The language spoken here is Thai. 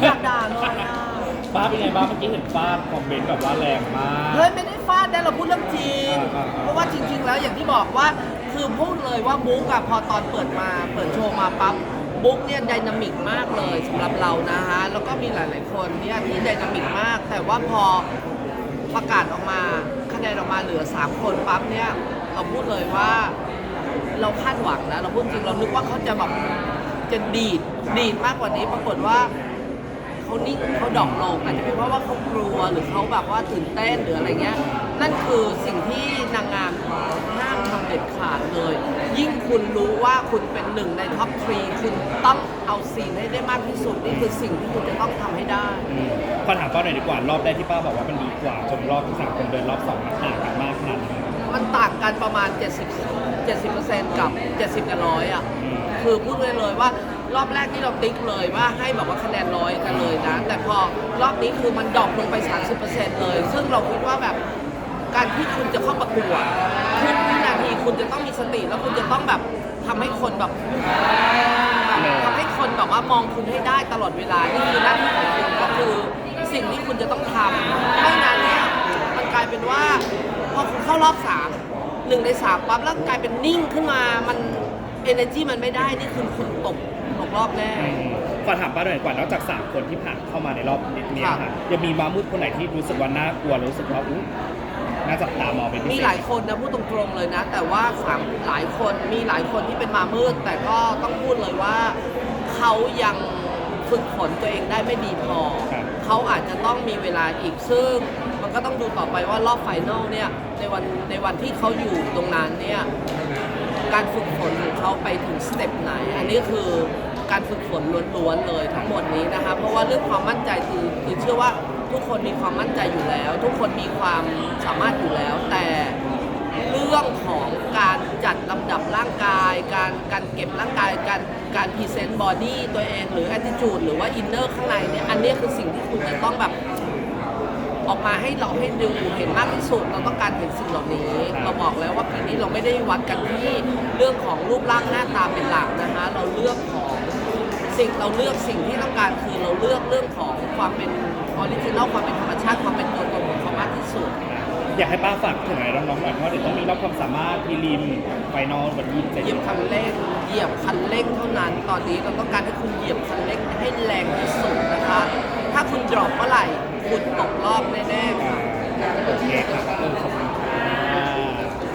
ไม่อยากด่าเลยอะป้าเป็นไงบ้างเมื่อกี้เห็นป้าคอมเมนต์แบบว่าแรงมาก เฮ้ยไม่ได้ฟาดนะเราพูดเรื่องจริง อ่าอ่าอ่าเพราะว่าจริง ๆ แล้วอย่างที่บอกว่าคือพูดเลยว่าบุ๊กอะพอตอนเปิดมาเปิดโชว์มาปั๊บบุ๊กเนี่ยไดนามิกมากเลยสำหรับเรานะฮะแล้วก็มีหลาย ๆ คนเนี่ยที่ไดนามิกมาก แต่ว่าพอประกาศออกมาคะแนนออกมาเหลือ3คนปั๊บเนี่ยเราพูดเลยว่า เราคาดหวังนะเราพูดจริงเรานึกว่าเขาจะแบบจะดีดดีดมากกว่านี้ปรากฏว่า เขานิ่งเขาดรอกลงอาจจะเป็นเพราะว่าเขากลัวหรือเขาแบบว่าตื่นเต้นหรืออะไรเงี้ย นั่นคือสิ่งที่นางงามห้ามทำเด็ดขาดเลย ยิ่งคุณรู้ว่าคุณเป็นหนึ่งในท็อปทรีคุณต้องเอาซีนให้ได้มากที่สุดนี่คือสิ่งที่คุณจะต้องทำให้ได้ อืมขอถามป้าหน่อยดีกว่ารอบแรกที่ป้าบอกว่ามันดีกว่าจนรอบที่สามคนเดินรอบสองมันต่างกันมากขนาดไหนมันต่างกันประมาณ 70 70%กับ 70กับร้อยอะอืมคือพูดเลยเลยว่า รอบแรกที่เราติ๊กเลยว่าให้แบบว่าคะแนนร้อยกันเลยนะ แต่พอรอบนี้คือมันดรอปลงไป 30%เลย ซึ่งเราคิดว่าแบบการที่คุณจะเข้าประกวดทุกวินาทีคุณจะต้องมีสติแล้วคุณจะต้องแบบทำให้คนแบบทำให้คนแบบว่ามองคุณให้ได้ตลอดเวลานี่คือหน้าที่ของคุณก็คือสิ่งที่คุณจะต้องทำไม่งั้นเนี่ยมันกลายเป็นว่าพอคุณเข้ารอบสามหนึ่งในสามปั๊บแล้วกลายเป็นนิ่งขึ้นมามัน energy มันไม่ได้นี่คือคุณตกตกรอบแน่อืมขอถามป้าหน่อยดีกว่านอกจากสามคนที่ผ่านเข้ามาในรอบนี้ครัค่ะบยังมีมามืดคนไหนที่รู้สึกว่าน่ากลัวรู้สึกว่าอู้น่าจับตามองเป็นพิเศษมีหลายคนนะพูดตรงๆเลยนะ แต่ว่าสามหลายคนมีหลายคนที่เป็นมามืด แต่ก็ต้องพูดเลยว่าเขายังฝึกฝนตัวเองได้ไม่ดีพอ ครับ เขาอาจจะต้องมีเวลาอีกซึ่ง มันก็ต้องดูต่อไปว่ารอบไฟนอลเนี่ยในวันในวันที่เขาอยู่ตรงนั้นเนี่ย การฝึกฝนของเขาไปถึงสเต็ปไหน อันนี้คือการฝึกฝนล้วนๆเลยทั้งหมดนี้นะคะ เพราะว่าเรื่องความมั่นใจคือคือเชื่อว่าทุกคนมีความมั่นใจอยู่แล้ว ทุกคนมีความสามารถอยู่แล้ว แต่เรื่องของการจัดลำดับร่างกาย การการเก็บร่างกาย การการพรีเซนต์บอดี้ตัวเองหรือ attitude หรือว่าอินเนอร์ข้างในเนี่ยอันนี้คือสิ่งที่คุณจะต้องแบบ ออกมาให้เราให้ดูเห็นมากที่สุดเราต้องการเห็นสิ่งเหล่านี้ครับเราบอกแล้วว่าปีนี้เราไม่ได้วัดกันที่เรื่องของรูปร่างหน้าตาเป็นหลักนะคะเราเลือกของสิ่งเราเลือกสิ่งที่ต้องการคือเราเลือกเรื่องของความเป็นออริจินอลความเป็นธรรมชาติความเป็นตัวตนของเขามากที่สุด อยากให้ป้าฝากถึงอะไรน้องๆหน่อยเพราะเดี๋ยวต้องมีรอบความสามารถพีริมไฟนอลวันที่จะเหยียบคันเร่งเหยียบคันเร่งเท่านั้น ตอนนี้เราต้องการให้คุณเหยียบคันเร่งให้แรงที่สุดนะคะ ถ้าคุณดรอปเมื่อไหร่คุณตก